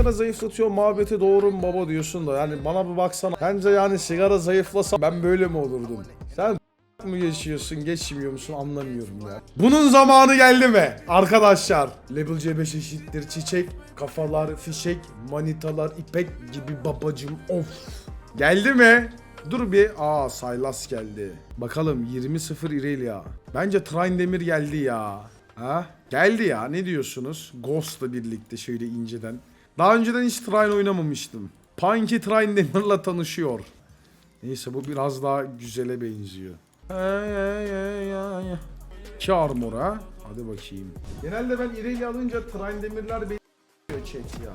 sigara zayıflatıyor muhabbeti doğru mu baba diyorsun da yani bana bir baksana. Bence yani sigara zayıflasa ben böyle mi olurdum? Sen mı geçiyorsun geçmiyor musun anlamıyorum ya. Bunun zamanı geldi mi? Arkadaşlar Level C5 eşittir çiçek kafalar fişek manitalar ipek gibi babacım of. Geldi mi? Dur bir. Aa Saylas geldi. Bakalım 20-0 İrelia. Bence Train Demir geldi ya. Ha? Geldi ya ne diyorsunuz? Ghost'la birlikte şöyle inceden. Daha önceden hiç Train oynamamıştım. Punky Train Demir'la tanışıyor. Neyse bu biraz daha güzele benziyor. İki armor ha. Hadi bakayım. Genelde ben İrelia alınca Train Demir'ler benziyor chat ya.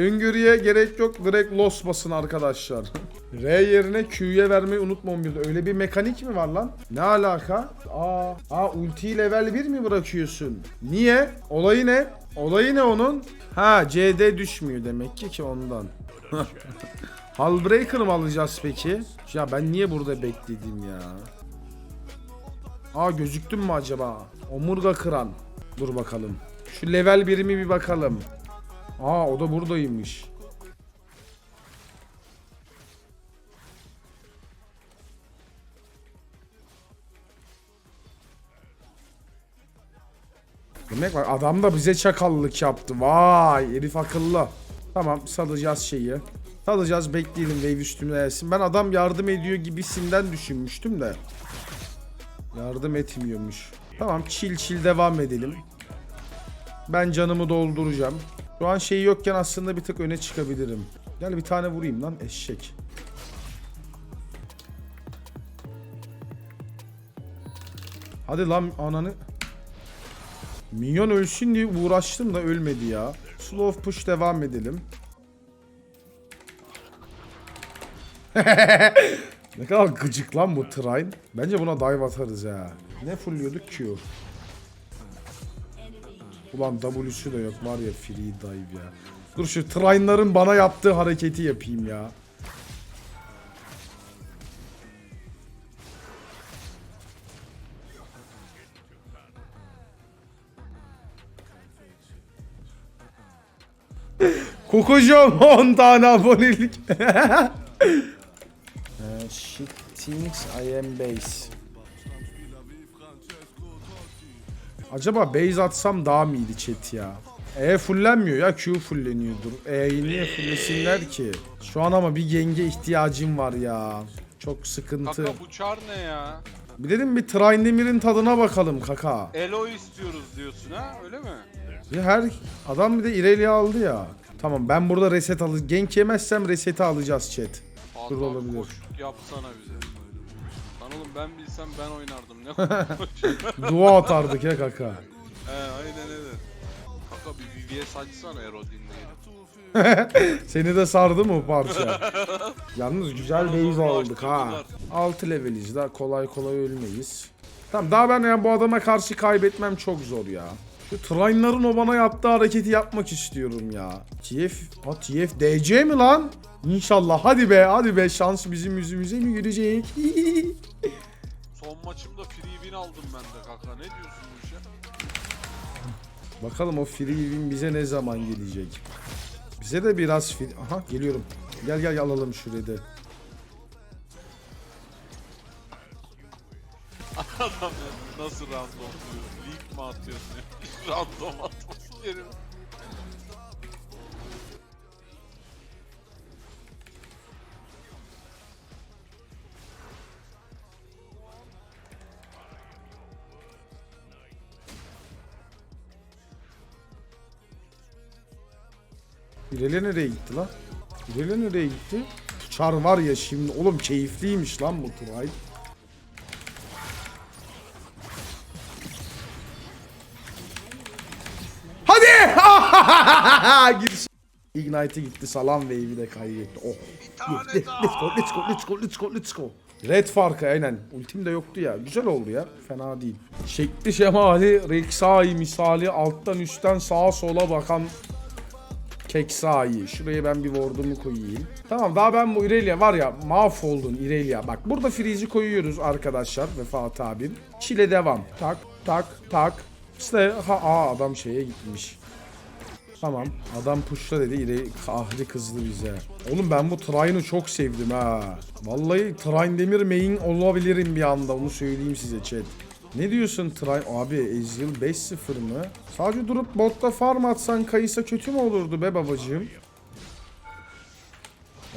Öngörüye gerek yok. Direkt los basın arkadaşlar. R yerine Q'ye vermeyi unutmam bir de. Öyle bir mekanik mi var lan? Ne alaka? Aa, aa ultiyi level 1 mi bırakıyorsun? Niye? Olayı ne? Olayı ne onun? Ha CD düşmüyor demek ki ki ondan. Hullbreaker mı alacağız peki? Ya ben niye burada bekledim ya? Aa gözüktüm mü acaba? Omurga kıran. Dur bakalım. Şu level birimi bir bakalım. Aa o da buradaymış. Demek var adam da bize çakallık yaptı. Vay herif akıllı. Tamam salacağız şeyi. Salacağız bekleyelim wave üstüne gelsin. Ben adam yardım ediyor gibisinden düşünmüştüm de. Yardım etmiyormuş. Tamam chill chill devam edelim. Ben canımı dolduracağım. Şu an şey yokken aslında bir tık öne çıkabilirim. Gel bir tane vurayım lan eşek. Hadi lan ananı. Minyon ölsün diye uğraştım da ölmedi ya. Slow push devam edelim. ne kadar gıcık lan bu train. Bence buna dive atarız ya. Ne fulluyorduk Q. Ulan W'su da yok var ya free dive ya. Dur şu trainların bana yaptığı hareketi yapayım ya. Kokocuğum 10 tane abonelik. Uh, she thinks I am base. Acaba base atsam daha mı iyiydi chat ya? E fullenmiyor ya Q fulleniyordur. E'yi niye fullesinler ki? Şu an ama bir genge ihtiyacım var ya. Çok sıkıntı. Kaka bu çar ne ya? Bir dedim bir Traindemir'in tadına bakalım kaka. Elo istiyoruz diyorsun ha öyle mi? Bir her adam bir de Irelia aldı ya. Tamam ben burada reset alacağım. Gank yemezsem reseti alacağız chat. Dur, Allah olabilir. koşuk yapsana bize. Lan oğlum ben bilsem ben oynardım. Ne? Dua atardık ya kaka. He aynen öyle. Kaka bir VVS açsana Ero dinleyelim. Seni de sardı mı bu parça? Yalnız güzel base aldık ha. açtırdılar. 6 leveliz daha kolay kolay ölmeyiz. Tamam daha ben yani bu adama karşı kaybetmem çok zor ya. Şu Train'ların o bana yaptığı hareketi yapmak istiyorum ya. TF, ha TF DC mi lan? İnşallah hadi be hadi be şans bizim yüzümüze mi gülecek? Son maçımda free win aldım ben de kaka. Ne diyorsun bu işe? Bakalım o free win bize ne zaman gelecek? Bize de biraz free... Aha geliyorum. Gel gel alalım şurayı da. Adam nasıl random diyor? Leak mi atıyorsun ya? random atması yerim. İrele nereye gitti lan? İrele nereye gitti? Çar var ya şimdi oğlum keyifliymiş lan bu Turay. Gir. Ignite'e gitti salam wave'i de kaybetti. Oh. Let's go, let's go, let's go, let's go, let's go. Red farkı aynen. Ultim de yoktu ya. Güzel oldu ya. Fena değil. Şekli şemali, Rek'Sai misali alttan üstten sağa sola bakan Keksai. Şuraya ben bir ward'umu koyayım. Tamam daha ben bu Irelia var ya mahvoldun Irelia. Bak burada freeze'i koyuyoruz arkadaşlar ve Fatih abim. Çile devam. Tak tak tak. İşte ha aa, adam şeye gitmiş. Tamam. Adam pushla dedi. İleri ahri kızdı bize. Oğlum ben bu Trine'ı çok sevdim ha. Vallahi Trine Demir main olabilirim bir anda. Onu söyleyeyim size chat. Ne diyorsun Trine? Abi Ezreal 5-0 mı? Sadece durup botta farm atsan Kayısa kötü mü olurdu be babacığım?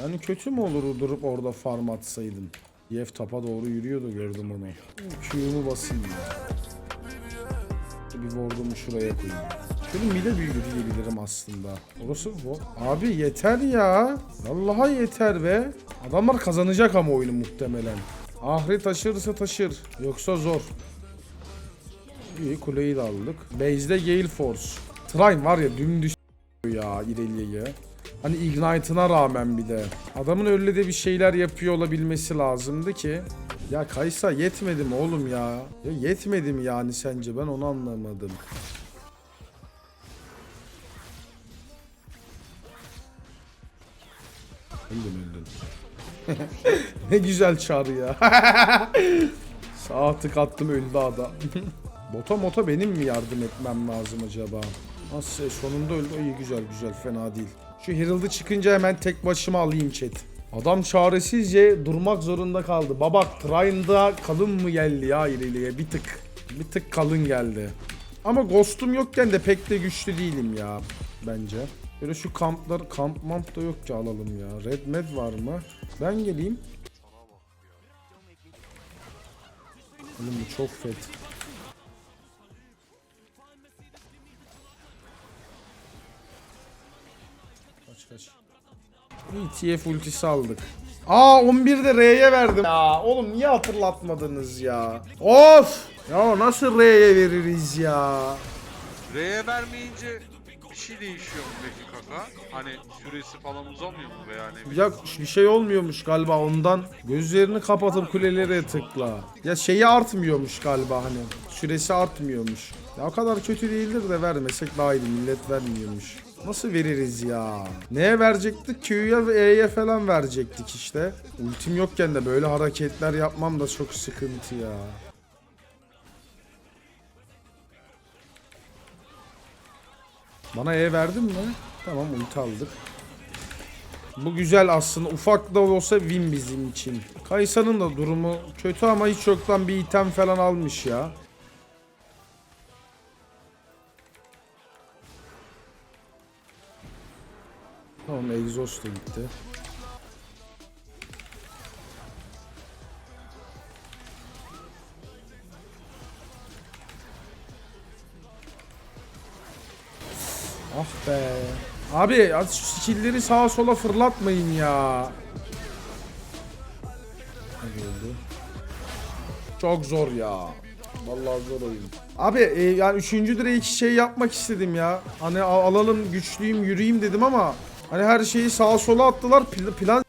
Yani kötü mü olurdu durup orada farm atsaydın? Yef tapa doğru yürüyordu gördüm onu. Q'mu basayım ya. Bir ward'umu şuraya koyayım. Şöyle mide büyüdü diyebilirim aslında. Orası bu. Abi yeter ya. Vallahi yeter be. Adamlar kazanacak ama oyunu muhtemelen. Ahri taşırsa taşır. Yoksa zor. İyi kuleyi de aldık. Base'de Gale Force. Trine var ya dümdüz ya İrelia'yı. Hani Ignite'ına rağmen bir de. Adamın öyle de bir şeyler yapıyor olabilmesi lazımdı ki. Ya Kaysa yetmedi mi oğlum ya? Ya yetmedi mi yani sence? Ben onu anlamadım. Öldün öldün. ne güzel çağrı ya. Sağ tık attım öldü adam. Bota mota benim mi yardım etmem lazım acaba? Nasıl sonunda öldü. İyi güzel güzel fena değil. Şu Herald'ı çıkınca hemen tek başıma alayım chat. Adam çaresizce durmak zorunda kaldı. Babak Trine'da kalın mı geldi ya ileriye bir tık. Bir tık kalın geldi. Ama Ghost'um yokken de pek de güçlü değilim ya bence. Böyle şu kamplar, kamp mamp da yok ki alalım ya. Red Med var mı? Ben geleyim. Oğlum bu çok fet. Kaç kaç. ETF ultisi aldık. Aa 11'de R'ye verdim. Ya oğlum niye hatırlatmadınız ya? Of! Ya nasıl R'ye veririz ya? R'ye vermeyince şey değişiyor mu peki kaka? Hani süresi falan uzamıyor mu veya ne bileyim? Ya bir şey olmuyormuş galiba ondan. Gözlerini kapatıp kulelere tıkla. Ya şeyi artmıyormuş galiba hani. Süresi artmıyormuş. Ya o kadar kötü değildir de vermesek daha iyi. Millet vermiyormuş. Nasıl veririz ya? Neye verecektik? Q'ya ve E'ye falan verecektik işte. Ultim yokken de böyle hareketler yapmam da çok sıkıntı ya. Bana E verdin mi? Tamam ulti aldık. Bu güzel aslında. Ufak da olsa win bizim için. Kaysa'nın da durumu kötü ama hiç yoktan bir item falan almış ya. Tamam exhaust da gitti. Ah be. Abi şu skill'leri sağa sola fırlatmayın ya. Ne oldu? Çok zor ya. Vallahi zor oyun. Abi e, yani üçüncü direğe iki şey yapmak istedim ya. Hani al- alalım güçlüyüm yürüyeyim dedim ama hani her şeyi sağa sola attılar Pl- plan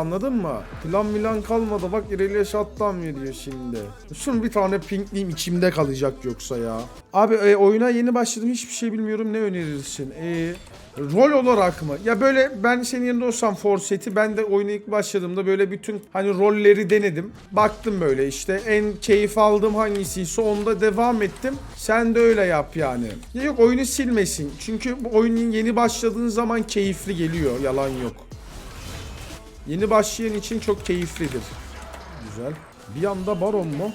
Anladın mı? Plan milan kalmadı. Bak ileriye shutdown veriyor şimdi. Şunu bir tane pinkleyeyim içimde kalacak yoksa ya. Abi e, oyuna yeni başladım. Hiçbir şey bilmiyorum. Ne önerirsin? E, rol olarak mı? Ya böyle ben senin yerinde olsam Forset'i ben de oyuna ilk başladığımda böyle bütün hani rolleri denedim. Baktım böyle işte en keyif aldığım hangisiyse onda devam ettim. Sen de öyle yap yani. Ya yok oyunu silmesin. Çünkü bu oyunun yeni başladığın zaman keyifli geliyor. Yalan yok. Yeni başlayan için çok keyiflidir. Güzel. Bir anda baron mu?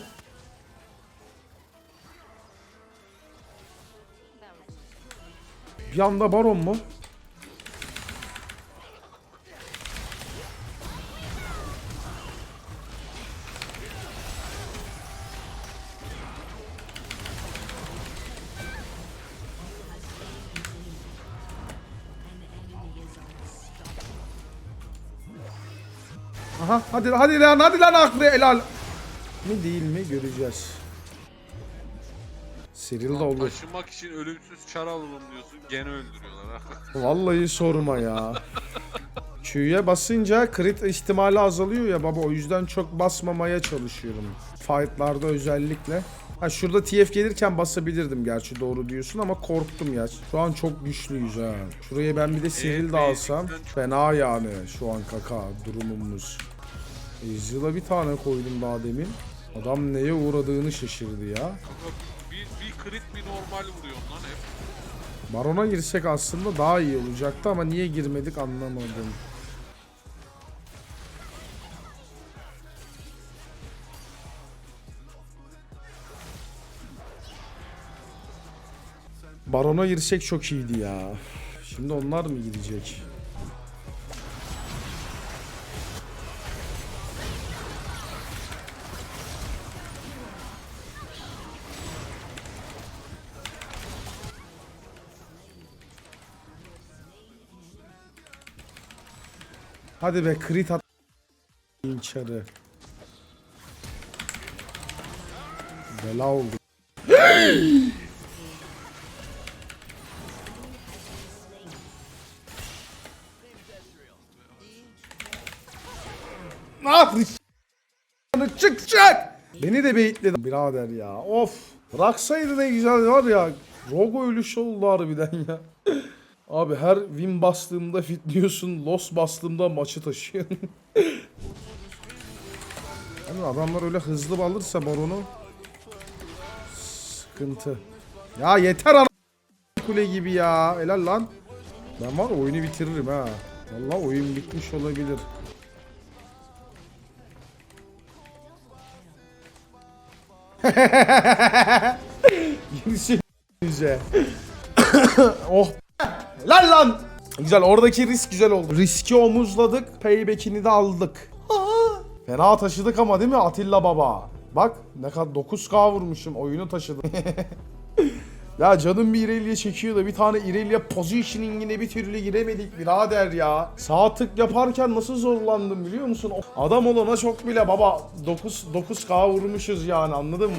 Bir anda baron mu? Aha hadi hadi lan hadi lan aklı helal. Mi değil mi göreceğiz. Cyril de olur. Taşımak için ölümsüz çar alalım diyorsun gene öldürüyorlar ha. Vallahi sorma ya. Q'ya basınca crit ihtimali azalıyor ya baba o yüzden çok basmamaya çalışıyorum. Fight'larda özellikle. Ha şurada TF gelirken basabilirdim gerçi doğru diyorsun ama korktum ya. Şu an çok güçlüyüz ha. Şuraya ben bir de Cyril de alsam fena yani şu an kaka durumumuz. Ezreal'a bir tane koydum daha demin. Adam neye uğradığını şaşırdı ya. Bir, bir crit bir normal vuruyor lan hep. Barona girsek aslında daha iyi olacaktı ama niye girmedik anlamadım. Barona girsek çok iyiydi ya. Şimdi onlar mı gidecek? Hadi be crit at içeri. Bela oldu. ne yapıyorsun? Çık çık! Beni de beyitledi birader ya. Of. Bıraksaydı ne güzel var ya. Rogo ölüşü oldu harbiden ya. Abi her win bastığımda fitliyorsun, loss bastığımda maçı taşıyorsun. yani adamlar öyle hızlı alırsa baronu sıkıntı. Ya yeter ana kule gibi ya. Helal lan. Ben var oyunu bitiririm ha. Vallahi oyun bitmiş olabilir. Girişi yüze. oh. Lan lan. Güzel oradaki risk güzel oldu. Riski omuzladık. Payback'ini de aldık. Aa! Fena taşıdık ama değil mi Atilla Baba? Bak ne kadar 9k vurmuşum oyunu taşıdım. ya canım bir İrelia çekiyor da bir tane İrelia positioning'ine bir türlü giremedik birader ya. Sağ tık yaparken nasıl zorlandım biliyor musun? Adam olana çok bile baba 9 9k vurmuşuz yani anladın mı?